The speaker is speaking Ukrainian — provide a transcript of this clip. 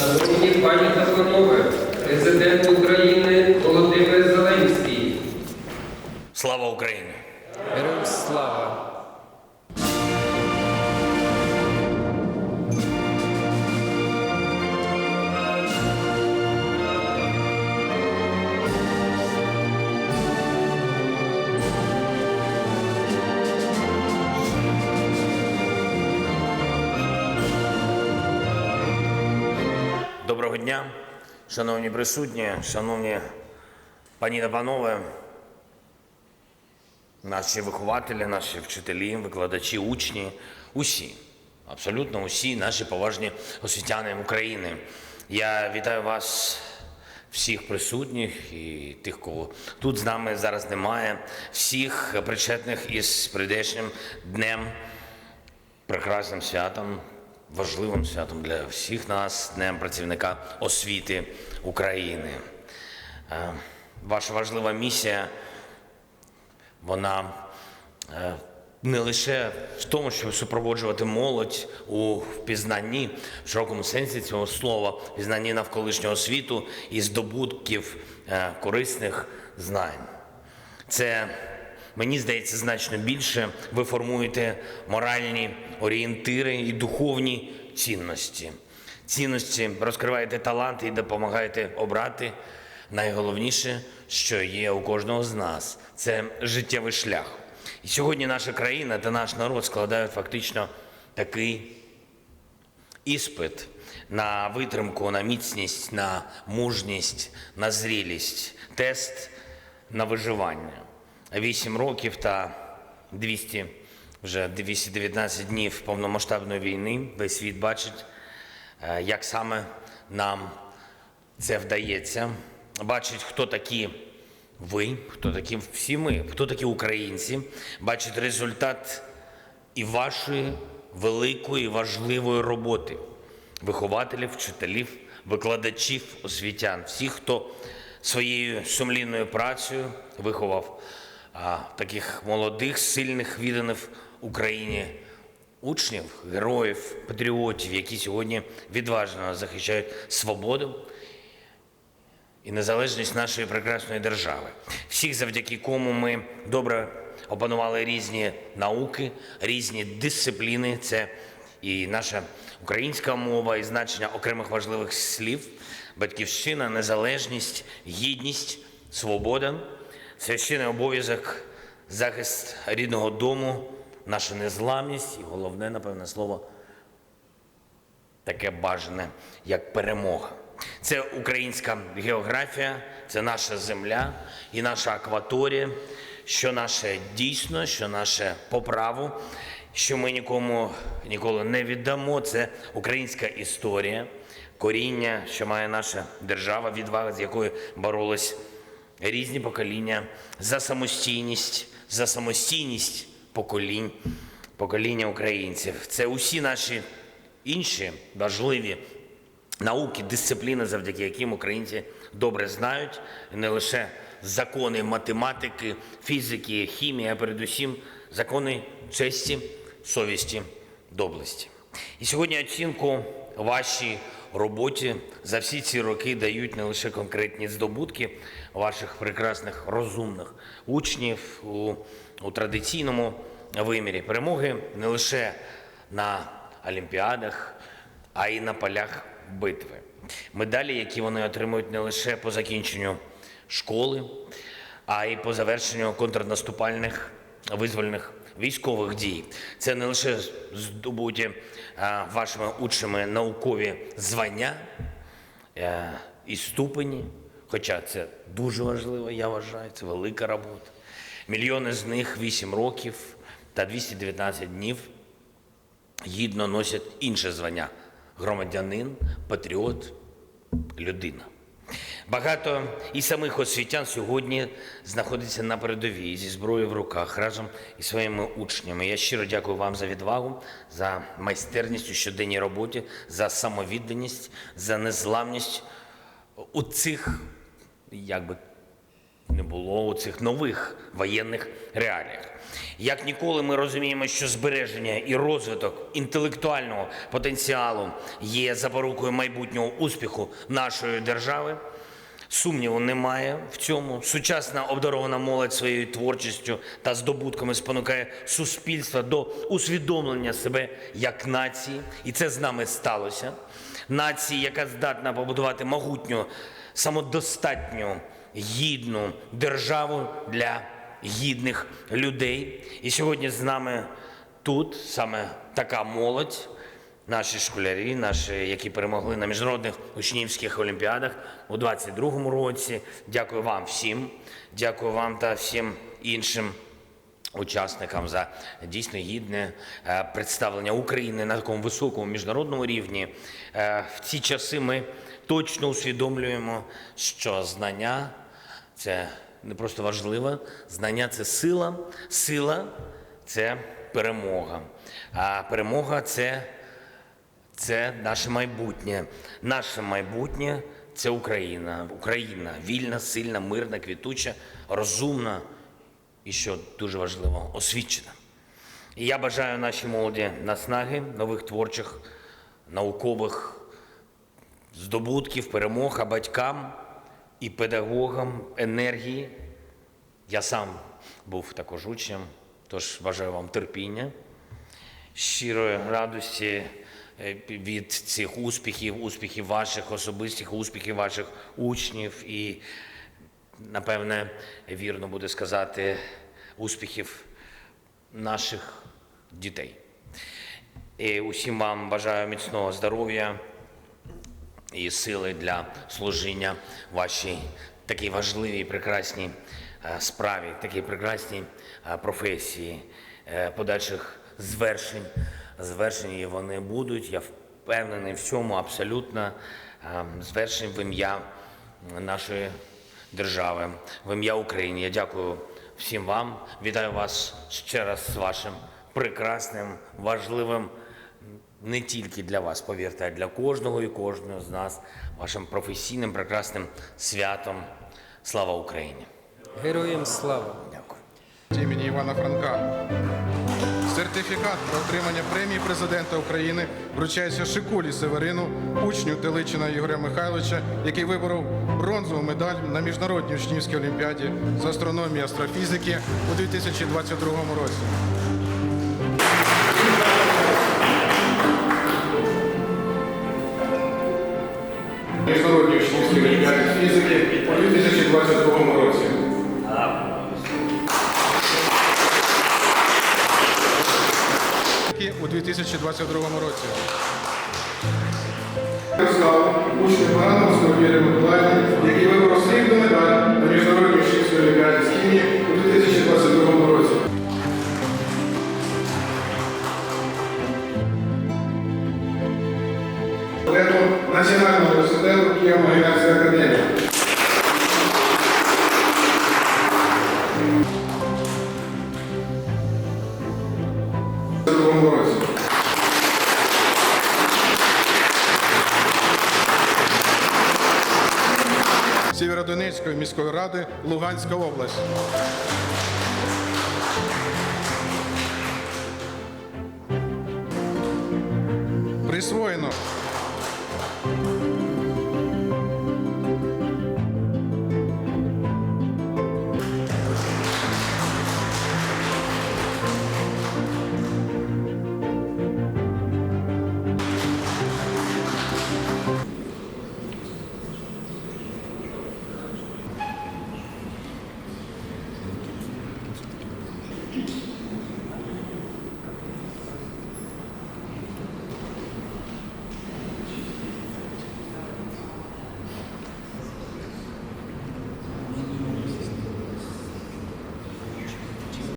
Шановні пані та панове, президент України Володимир Зеленський. Слава Україні! Доброго дня, шановні присутні, шановні пані та панове, наші вихователі, наші вчителі, викладачі, учні, усі, абсолютно усі наші поважні освітяни України. Я вітаю вас, всіх присутніх і тих, кого тут з нами зараз немає, всіх причетних із прийдешнім днем прекрасним святом, важливим святом для всіх нас, Днем працівника освіти України. Е, Ваша важлива місія, вона е, не лише в тому, щоб супроводжувати молодь у впізнанні, в широкому сенсі цього слова, впізнанні навколишнього світу і здобутків е, корисних знань. Це мені здається значно більше. Ви формуєте моральні орієнтири і духовні цінності. Цінності розкриваєте таланти і допомагаєте обрати найголовніше, що є у кожного з нас це життєвий шлях. І сьогодні наша країна та наш народ складають фактично такий іспит на витримку, на міцність, на мужність, на зрілість, тест на виживання. Вісім років та 200, вже 219 днів повномасштабної війни. Весь світ бачить, е, як саме нам це вдається. Бачить, хто такі ви, хто такі всі ми, хто такі українці. Бачить результат і вашої великої важливої роботи вихователів, вчителів, викладачів, освітян, всіх, хто своєю сумлінною працею виховав таких молодих, сильних, відданих Україні учнів, героїв, патріотів, які сьогодні відважно захищають свободу і незалежність нашої прекрасної держави. Всіх, завдяки кому ми добре опанували різні науки, різні дисципліни. Це і наша українська мова, і значення окремих важливих слів, батьківщина, незалежність, гідність, свобода, священний обов'язок, захист рідного дому, наша незламність і головне, напевне, слово таке бажане, як перемога. Це українська географія, це наша земля і наша акваторія, що наше дійсно, що наше по праву, що ми нікому ніколи не віддамо. Це українська історія, коріння, що має наша держава, відвага, з якою боролись різні покоління за самостійність, за самостійність поколінь, покоління українців. Це усі наші інші важливі науки, дисципліни, завдяки яким українці добре знають не лише закони математики, фізики, хімії, а передусім закони честі, совісті, доблесті. І сьогодні оцінку вашій роботі за всі ці роки дають не лише конкретні здобутки ваших прекрасних розумних учнів у, у традиційному вимірі перемоги не лише на олімпіадах, а й на полях битви. Медалі, які вони отримують не лише по закінченню школи, а й по завершенню контрнаступальних визвольних військових дій. Це не лише здобуті вашими учнями наукові звання е, і ступені, хоча це дуже важливо, я вважаю, це велика робота. Мільйони з них 8 років та 219 днів гідно носять інше звання громадянин, патріот, людина. Багато і самих освітян сьогодні знаходиться на передовій зі зброєю в руках разом із своїми учнями. Я щиро дякую вам за відвагу, за майстерність у щоденній роботі, за самовідданість, за незламність у цих, як би не було у цих нових воєнних реаліях. Як ніколи, ми розуміємо, що збереження і розвиток інтелектуального потенціалу є запорукою майбутнього успіху нашої держави. Сумніву немає в цьому. Сучасна обдарована молодь своєю творчістю та здобутками спонукає суспільство до усвідомлення себе як нації, і це з нами сталося. Нації, яка здатна побудувати могутню, самодостатню, гідну державу для гідних людей. І сьогодні з нами тут саме така молодь. Наші школярі, наші, які перемогли на міжнародних учнівських олімпіадах у 22-му році. Дякую вам всім. Дякую вам та всім іншим учасникам за дійсно гідне е, представлення України на такому високому міжнародному рівні. Е, В ці часи ми точно усвідомлюємо, що знання це не просто важливо, знання це сила, сила це перемога. А перемога це це наше майбутнє. Наше майбутнє це Україна. Україна вільна, сильна, мирна, квітуча, розумна і, що дуже важливо, освічена. І я бажаю нашій молоді наснаги, нових творчих, наукових здобутків, перемог, а батькам і педагогам енергії. Я сам був також учнем, тож бажаю вам терпіння щирої радості е, від цих успіхів, успіхів ваших особистих, успіхів ваших учнів і, напевне, вірно буде сказати, успіхів наших дітей. І усім вам бажаю міцного здоров'я і сили для служіння вашій такій важливій, прекрасній е, справі, такій прекрасній е, професії, е, подальших звершень. Звершень і вони будуть. Я впевнений в цьому абсолютно звершень в ім'я нашої держави, в ім'я України. Я дякую всім вам. Вітаю вас ще раз з вашим прекрасним, важливим не тільки для вас, повірте, а для кожного і кожного з нас, вашим професійним прекрасним святом. Слава Україні! Героям слава! Дякую. імені Івана Франка. Сертифікат про отримання премії президента України вручається Шикулі Северину, учню Теличина Ігоря Михайловича, який виборов бронзову медаль на міжнародній учнівській олімпіаді з астрономії і астрофізики у 2022 році. Міжнародній учнівській олімпіаді фізики у 2022 році. у 2022 році. Учень Барановського Віри Миколаївни, який виборов срібну медаль на міжнародній учнівській олімпіаді з хімії у 2022 році. Студентом Національного університету 2022 році. Сєвєродонецької міської ради Луганська область. Присвоєно